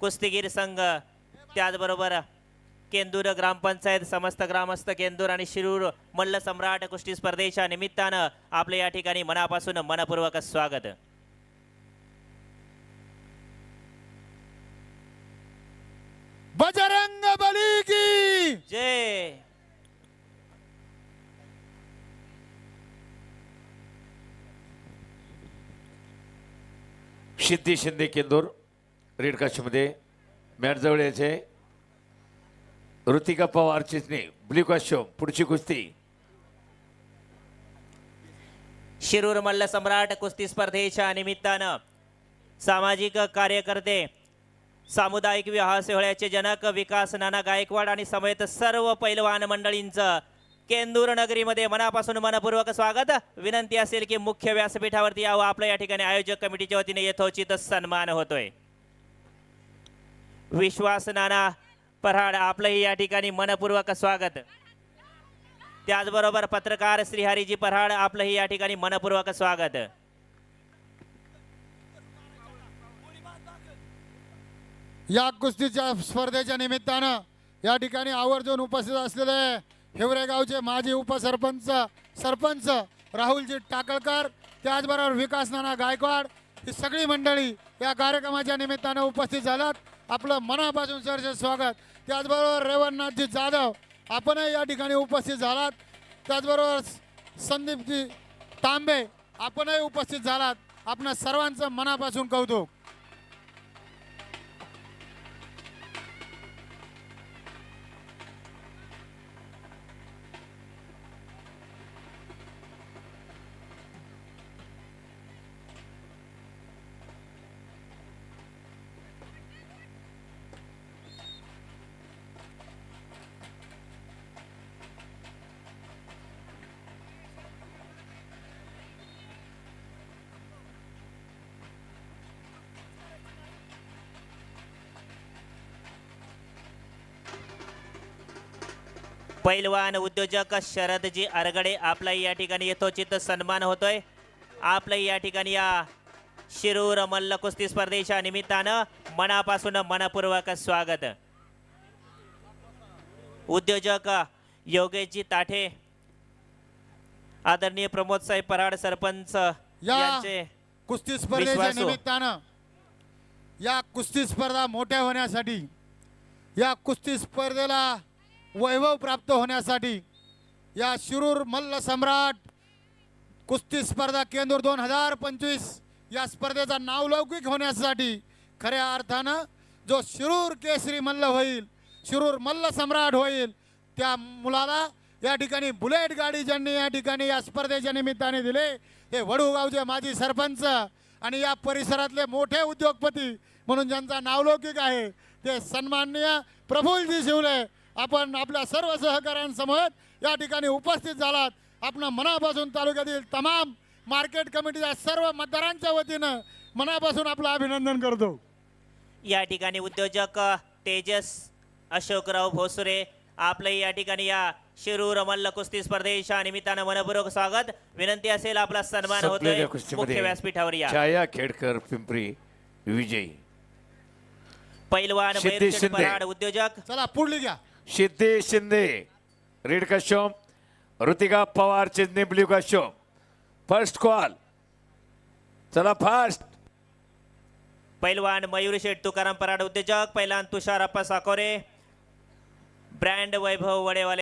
कुस्तीगीर संघ त्याचबरोबर केंदूर ग्रामपंचायत समस्त ग्रामस्थ केंदूर आणि शिरूर मल्ल सम्राट कुस्ती स्पर्धेच्या निमित्तानं आपलं या ठिकाणी मनापासून मनपूर्वक स्वागत. बजरंग बली की! जय! सिद्धी शिंदे केंदूर. रेड काशीमध्ये मॅटजवळ यायचे. ऋतिका पवार चिचणे ब्ल्यू काश्यम पुढची कुस्ती. शिरूर मल्ल सम्राट कुस्ती स्पर्धेच्या निमित्तानं सामाजिक कार्यकर्ते सामुदायिक विवाह सोहळ्याचे जनक विकास नाना गायकवाड आणि समेत सर्व पैलवान मंडळींचं केंदूर नगरीमध्ये मनापासून मनपूर्वक स्वागत. विनंती असेल की मुख्य व्यासपीठावरती यावं. आपलं या ठिकाणी आयोजक कमिटीच्या वतीने यथोचित सन्मान होतोय. विश्वास नाना पराड आपलंही या ठिकाणी मनपूर्वक स्वागत. त्याचबरोबर पत्रकार श्रीहरीजी पराड आपलंही या ठिकाणी मनपूर्वक स्वागत. या कुस्तीच्या स्पर्धेच्या निमित्तानं या ठिकाणी आवर्जून उपस्थित असलेले हिवरेगावचे माजी उपसरपंच सरपंच राहुलजी टाकळकर त्याचबरोबर विकास नाना गायकवाड ही सगळी मंडळी या कार्यक्रमाच्या निमित्तानं उपस्थित झाल्यात. आपलं मनापासून सरचे स्वागत. त्याचबरोबर रेवणनाथजी जाधव आपणही या ठिकाणी उपस्थित झालात. त्याचबरोबर संदीपजी तांबे आपणही उपस्थित झालात. आपणा सर्वांचं मनापासून कौतुक. पैलवान उद्योजक शरदजी अरगडे आपला या ठिकाणी यथोचित सन्मान होतोय आपलं या ठिकाणी या शिरूर मल्ल कुस्ती स्पर्धेच्या निमित्तानं मनापासून मनपूर्वक स्वागत उद्योजक योगेशजी ताठे आदरणीय प्रमोद साहेब पराड सरपंच यांचे कुस्ती स्पर्धेच्या. निमित्तानं या कुस्ती स्पर्धा मोठ्या होण्यासाठी या कुस्ती स्पर्धेला वैभव प्राप्त होण्यासाठी या शिरूर मल्ल सम्राट कुस्ती स्पर्धा केंदूर दोन हजार पंचवीस या स्पर्धेचा नावलौकिक होण्यासाठी खऱ्या अर्थानं जो शिरूर केसरी मल्ल होईल शिरूर मल्ल सम्राट होईल त्या मुलाला या ठिकाणी बुलेट गाडी ज्यांनी या ठिकाणी या स्पर्धेच्या निमित्ताने दिले हे वडूगावचे माजी सरपंच आणि या परिसरातले मोठे उद्योगपती म्हणून ज्यांचा नावलौकिक आहे ते सन्माननीय प्रफुल्लजी शिवले. आपण आपल्या सर्व सहकाऱ्यांसमोर या ठिकाणी उपस्थित झालात. आपण मनापासून तालुक्यातील तमाम मार्केट कमिटीच्या सर्व मतदारांच्या वतीनं मनापासून आपलं अभिनंदन करतो. या ठिकाणी उद्योजक तेजस अशोकराव भोसरे आपलं या ठिकाणी या शिरूर मल्ल कुस्ती स्पर्धेच्या निमित्तानं मनपूर्वक स्वागत. विनंती असेल आपला सन्मान होतोय. मुख्य व्यासपीठावर या. छाया खेडकर पिंपरी विजयी. पैलवान शिंदे. उद्योजक. चला पुढली घ्या. सिद्धी शिंदे रेड काश्यम ऋतिका पवार चिचणे ब्ल्यू काश्यम फर्स्ट कॉल चला फास्ट पैलवान मयूर शेठ तुकाराम पराड उद्योजक पैलवान तुषार अप्पा साकोरे. ब्रँड वैभव वडेवाले.